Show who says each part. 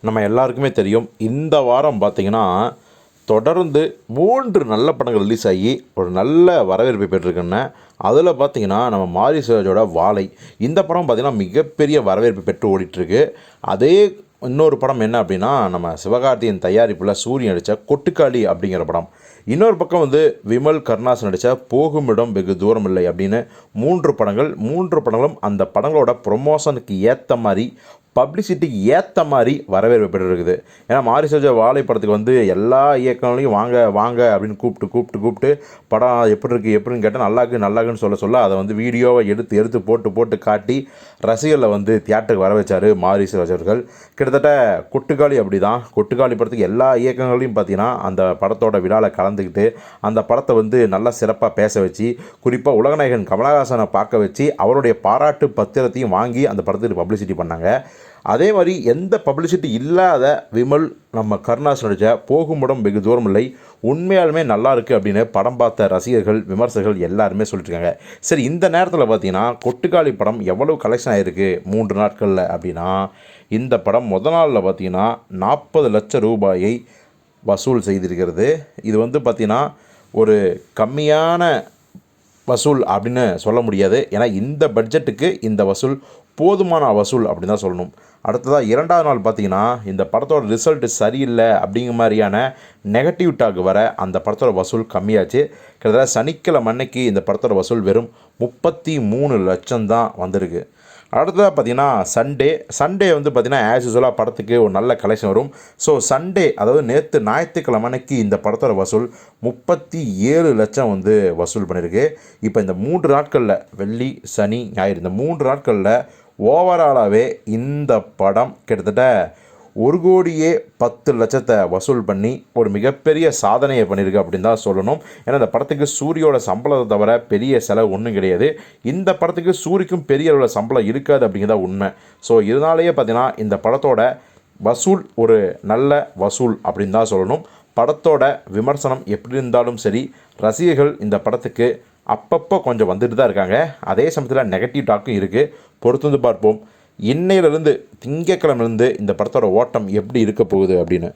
Speaker 1: நம்ம எல்லாருக்குமே தெரியும் இந்த வாரம் பார்த்திங்கன்னா தொடர்ந்து மூன்று நல்ல படங்கள் ரிலீஸ் ஆகி ஒரு நல்ல வரவேற்பை பெற்றிருக்குன்னு. அதில் பார்த்தீங்கன்னா நம்ம மாரி சிவாஜோட வாழை. இந்த படம் பார்த்திங்கன்னா மிகப்பெரிய வரவேற்பு பெற்று ஓடிட்டுருக்கு. அதே இன்னொரு படம் என்ன அப்படின்னா நம்ம சிவகார்த்தியின் தயாரிப்பில் சூரியன் நடித்த கொட்டுக்காளி அப்படிங்கிற படம். இன்னொரு பக்கம் வந்து விமல் கருணாஸ் நடித்த போகும் இடம் வெகு தூரம் இல்லை அப்படின்னு மூன்று படங்கள் மூன்று படங்களும் அந்த படங்களோட ப்ரொமோஷனுக்கு ஏற்ற மாதிரி பப்ளிசிட்டிக்கு ஏற்ற மாதிரி வரவேற்பு பெற்றிருக்குது ஏன்னா மாரி சோஜா வாழை படத்துக்கு வந்து எல்லா இயக்கங்களையும் வாங்க வாங்க அப்படின்னு கூப்பிட்டு கூப்பிட்டு கூப்பிட்டு படம் எப்படி இருக்குது எப்படின்னு கேட்டால் நல்லா இருக்கு நல்லா இருக்குன்னு சொல்ல சொல்ல அதை வந்து வீடியோவை எடுத்து எடுத்து போட்டு போட்டு காட்டி ரசிகர்களை வந்து தியேட்டருக்கு வர வச்சார் மாரி சிவாஜி அவர்கள். கிட்டத்தட்ட கொட்டுக்காளி அப்படி தான் கொட்டுக்காளி படத்துக்கு எல்லா இயக்கங்களையும் பார்த்தீங்கன்னா அந்த படத்தோட விழாவில் கலந்துக்கிட்டு அந்த படத்தை வந்து நல்லா சிறப்பாக பேச வச்சு குறிப்பாக உலகநாயகன் கமலஹாசனை பார்க்க வச்சு அவருடைய பாராட்டு பத்திரத்தையும் வாங்கி அந்த படத்துக்கு பப்ளிசிட்டி பண்ணாங்க. அதே மாதிரி எந்த பப்ளிசிட்டி இல்லாத விமல் நம்ம கருணாஸ் நடித்த போகுமிடம் வெகு தூரம் இல்லை உண்மையாலுமே நல்லா இருக்குது அப்படின்னு படம் பார்த்த ரசிகர்கள் விமர்சகர்கள் எல்லாருமே சொல்லிட்டுருக்காங்க. சரி இந்த நேரத்தில் பார்த்தீங்கன்னா கொட்டுக்காளி படம் எவ்வளவு கலெக்ஷன் ஆகிருக்கு மூன்று நாட்களில் அப்படின்னா இந்த படம் முத நாளில் பார்த்தீங்கன்னா நாற்பது லட்சம் ரூபாயை வசூல் செய்திருக்கிறது. இது வந்து பார்த்திங்கன்னா ஒரு கம்மியான வசூல் அப்படின்னு சொல்ல முடியாது. ஏன்னா இந்த பட்ஜெட்டுக்கு இந்த வசூல் போதுமான வசூல் அப்படின்னு தான் சொல்லணும். அடுத்ததாக இரண்டாவது நாள் பார்த்தீங்கன்னா இந்த படத்தோட ரிசல்ட் சரியில்லை அப்படிங்கிற மாதிரியான நெகட்டிவ் டாக் வர அந்த படத்தோட வசூல் கம்மியாச்சு. கிட்டத்தட்ட சனிக்கிழமை அன்னைக்கு இந்த படத்தோட வசூல் வெறும் முப்பத்தி மூணு லட்சம் தான் வந்திருக்கு. அடுத்ததாக பார்த்தீங்கன்னா சண்டே சண்டே வந்து பார்த்திங்கன்னா ஆஸ் யூஸ்வலாக படத்துக்கு ஒரு நல்ல கலெக்ஷன் வரும். ஸோ சண்டே அதாவது நேற்று ஞாயிற்றுக்கிழமை அன்னைக்கு இந்த படத்தோட வசூல் முப்பத்தி ஏழு லட்சம் வந்து வசூல் பண்ணியிருக்கு இப்போ இந்த மூன்று நாட்களில் வெள்ளி சனி ஞாயிறு இந்த மூன்று நாட்களில் ஓவராலாகவே இந்த படம் கிட்டத்தட்ட ஒரு கோடியே பத்து லட்சத்தை வசூல் பண்ணி ஒரு மிகப்பெரிய சாதனையை பண்ணியிருக்கு அப்படின்னு தான் சொல்லணும். ஏன்னா இந்த படத்துக்கு சூரியோட சம்பளத்தை தவிர பெரிய செலவு ஒன்றும் கிடையாது. இந்த படத்துக்கு சூரிக்கும் பெரிய அளவில் சம்பளம் இருக்காது அப்படிங்கிறத உண்மை. ஸோ இதனாலேயே பார்த்தீங்கன்னா இந்த படத்தோட வசூல் ஒரு நல்ல வசூல் அப்படின்னு தான் சொல்லணும். படத்தோட விமர்சனம் எப்படி இருந்தாலும் சரி ரசிகர்கள் இந்த படத்துக்கு அப்பப்போ கொஞ்சம் வந்துட்டு தான் இருக்காங்க. அதே சமயத்தில் நெகட்டிவ் டாக்கும் இருக்குது பொறுத்து வந்து பார்ப்போம். இன்னையிலிருந்து திங்கக்கிழமையிலேருந்து இந்த படத்தோட ஓட்டம் எப்படி இருக்க போகுது அப்படின்னு.